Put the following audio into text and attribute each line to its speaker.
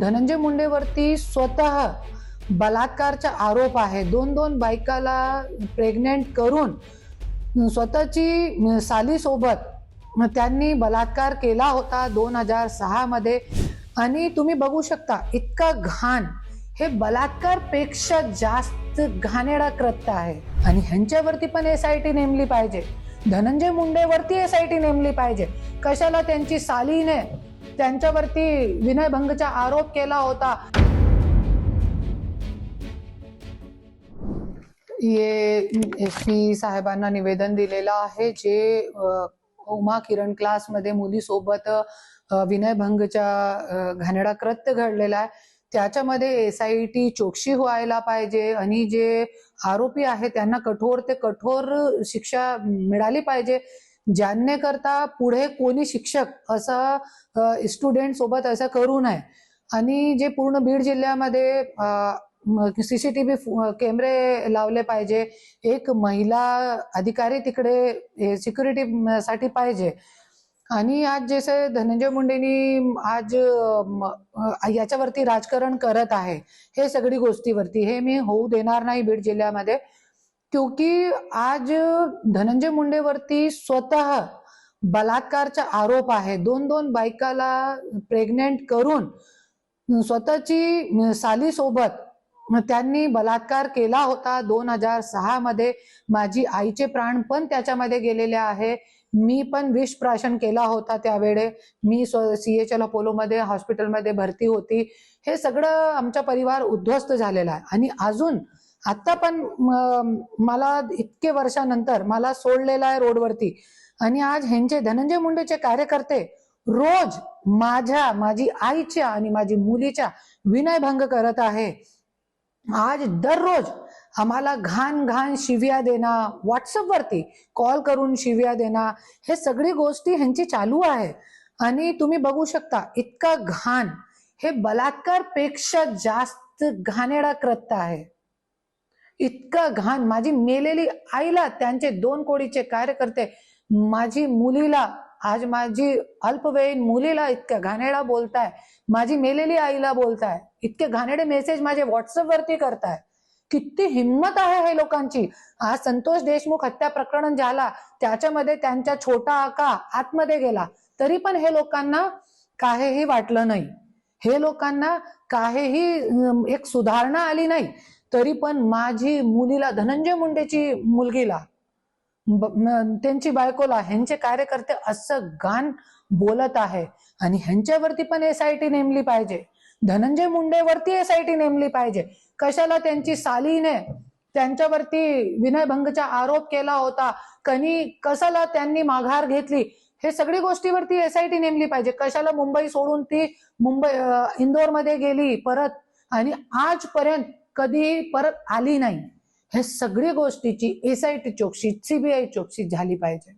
Speaker 1: धनंजय मुंडेवरती स्वतः बलात्कारचा आरोप आहे. दोन दोन बायकाला प्रेग्नेंट करून स्वतःची सालीसोबत त्यांनी बलात्कार केला होता दोन हजार सहामध्ये आणि तुम्ही बघू शकता इतका घाण. हे बलात्कारपेक्षा जास्त घाणेडा कृत्य आहे. आणि ह्यांच्यावरती पण एस आय टी नेमली पाहिजे. धनंजय मुंडेवरती एस आय टी नेमली पाहिजे. कशाला त्यांची सालीने त्यांच्यावरती विनयभंगचा आरोप केला होता. ये एस पी साहेबांना निवेदन दिलेलं आहे जे उमा किरण क्लासमध्ये मुलीसोबत विनयभंगच्या घाणेडा घाणेरडा कृत्य घडलेला आहे. त्याच्यामध्ये एस आय टी चोक्षी व्हायला पाहिजे आणि जे आरोपी आहे त्यांना कठोर ते कठोर शिक्षा मिळाली पाहिजे. ज्यांने करता पुढे कोणी शिक्षक असं स्टुडंट सोबत असं करू नये. आणि जे पूर्ण बीड जिल्ह्यामध्ये सीसीटीव्ही कॅमेरे लावले पाहिजे एक महिला अधिकारी तिकडे सिक्युरिटी साठी पाहिजे. आणि आज जसे धनंजय मुंडेनी आज याच्यावरती राजकारण करत आहे हे सगळी गोष्टीवरती हे मी होऊ देणार नाही बीड जिल्ह्यामध्ये. क्योंकि आज धनंजय मुंडेवरती स्वतः बलात्कारचा आरोप आहे. दोन दोन बायकाला प्रेग्नेंट करून स्वतःची साली सोबत त्यांनी बलात्कार केला होता. दोन हजार सहा मध्ये माझी आईचे प्राण पण त्याच्यामध्ये गेलेले आहे. मी पण विष प्राशन केला होता त्यावेळे. मी सीएचएल अपोलोमध्ये हॉस्पिटलमध्ये भरती होती. हे सगळं आमचा परिवार उद्ध्वस्त झालेला आहे. आणि अजून आता पण मला इतके वर्षानंतर मला सोडलेला आहे रोडवरती. आणि आज ह्यांचे धनंजय मुंडेचे कार्यकर्ते रोज माझ्या माझी आईच्या आणि माझी मुलीच्या विनयभंग करत आहे. आज दररोज आम्हाला घाण घाण शिव्या देणं व्हॉट्सअपवरती कॉल करून शिव्या देणं हे सगळी गोष्टी ह्यांची चालू आहे. आणि तुम्ही बघू शकता इतका घाण. हे बलात्कारपेक्षा जास्त घाणेडा कृत्य आहे. इतकं घाण. माझी मेलेली आईला त्यांचे दोन कोडीचे कार्यकर्ते माझी मुलीला आज माझी अल्पवयीन मुलीला इतक्या घाणेडा बोलताय. माझी मेलेली आईला बोलताय. इतके घाणेडे मेसेज माझे व्हॉट्सअप वरती करताय. किती हिंमत आहे हे लोकांची. आज संतोष देशमुख हत्या प्रकरण झाला. त्याच्यामध्ये त्यांचा छोटा आका आतमध्ये गेला. तरी पण हे लोकांना काहीही वाटलं नाही. हे लोकांना काहीही एक सुधारणा आली नाही. तरी पण माझी मुलीला धनंजय मुंडेची मुलगीला ब- त्यांची बायकोला ह्यांचे कार्यकर्ते असं गाण बोलत आहे. आणि ह्यांच्यावरती पण एस आय टी नेमली पाहिजे. धनंजय मुंडेवरती एस आय टी नेमली पाहिजे. कशाला त्यांची सालीने त्यांच्यावरती विनयभंगचा आरोप केला होता? कनी कशाला त्यांनी माघार घेतली? हे सगळी गोष्टीवरती एस आय टी नेमली पाहिजे. कशाला मुंबई सोडून ती मुंबई इंदोरमध्ये गेली परत? आणि आजपर्यंत कधी परत आली नाही. हे सगळी गोष्टीची एस आय टी चौकशी सीबीआय चौकशी झाली पाहिजे.